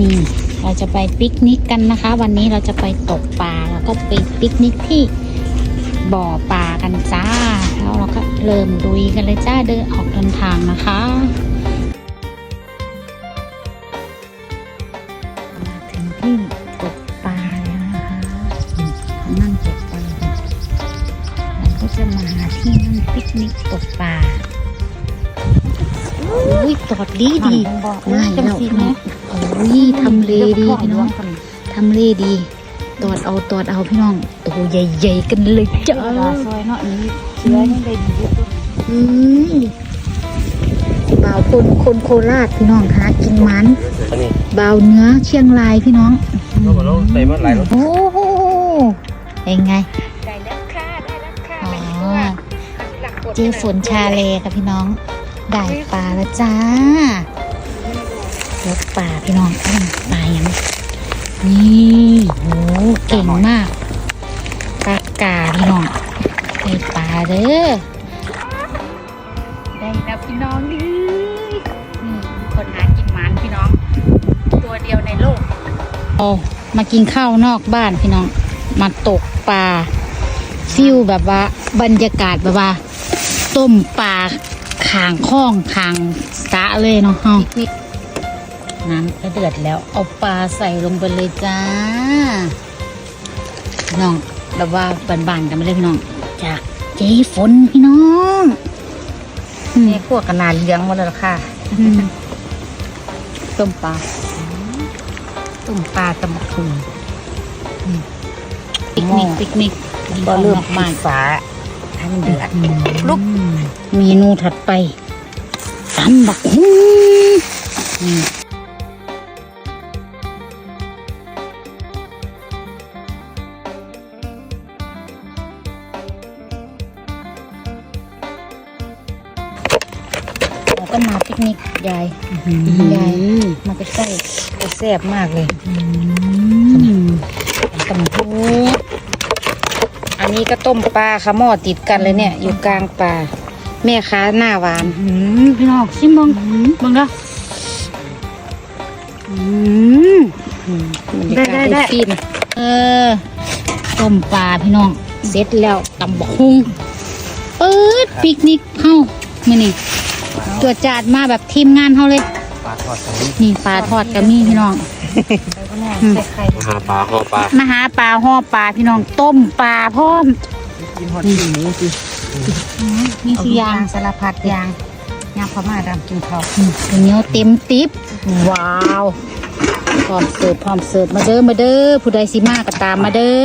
นี่เราจะไปปิกนิกกันนะคะ วันนี้เราจะไปตกปลาแล้วก็ไปปิกนิกที่บ่อปลากันจ้า แล้วเราก็เริ่มดุยกันเลยจ้าเดินออกเดินทางนะคะมาถึงที่ตกปลาแล้วนะคะนั่งตกปลาเราก็จะมาที่นั่งปิกนิกตกปลา อุ้ยตอดดีดีง่ายแล้วโอ้ยทำเลดีพี่น้องทำเลดี ตอดเอาตอดเอาพี่น้องตัวใหญ่ๆกันเลยจ้าซอยเนาะนี้เชื้อยังได้ดีอยู่อืมบ่าวคนคนโคราชพี่น้องหากินมันอันนี้บ่าวเนื้อเชียงรายพี่น้องเราบอกเราใส่มาหลายรถโอ้โหเป็นไงได้แล้วค่ะได้แล้วค่ะอ๋อไม่กลัวเจอฝนชาเลค่ะพี่น้อง ได้ปลาแล้วจ้าลกปลาพี่น้องอื้อปลายังนี่โหเก่งมากปลากาพี่น้องได้ปลาเด้อได้แล้วพี่น้องดินี่คนหากินหมันพี่น้อง ตัวเดียวในโลกโอ้มากินข้าวนอกบ้านพี่น้อง มาตกปลาฟิลแบบว่าบรรยากาศแบบว่า ต้มปลา ขางคลองขางสระเลยเนาะเฮาน้ำก็เดือดแล้ว เอาปลาใส่ลงไปเลยจ้าพี่น้องแบบว่าบานๆกันไปเลยพี่น้องจากเจ๊ฝนพี่น้องอืมนี่พวกขนาดเลี้ยงมาแล้วค่ะอืมต้มปลาตุ่มปลาตะมกคุงปิกนิกปิกนิกก็เริ่มออกมามาฝา ให้มันเดือดลุกเมนูถัดไปตำบักหุ่งนี่เราก็มาปิกนิกยายยายมาใกล้แซ่บมากเลยๆตำบักหุ่งอั นนี้ก็ต้มปลาค่ะหม้อติดกันเลยเนี่ย อยู่กลางป่าแม่ค้าหน้าหวานอืมพี่น้องชิมเบังเบังละอืมได้ได้ได้ฟินเออต้มปลาพี่น้องเสร็จแล้วตำบักฮุงเปิดปิกนิกเฮามื่อนี่ตัวจาดมาแบบทีมงานเฮาเลยปลาทอดกันนี้นี่ปลาทอดกับมีพี่น้องอืมใส่ไข่มาหาปลาห่อปลามาหาปลาห่อปลาพี่น้องต้มปลาพร้อมกินทอดที่หมูสิมีเอาสุทุกยางสารพัดอยางยางพม่าดำกินข้าวอืมข้าวเหนียวเต็มติ๊บว้าวพร้อมเสิร์ฟพร้อมเสิร์ฟมาเด้อมาเด้อผู้ใดสิมาก็ตามมาเด้อ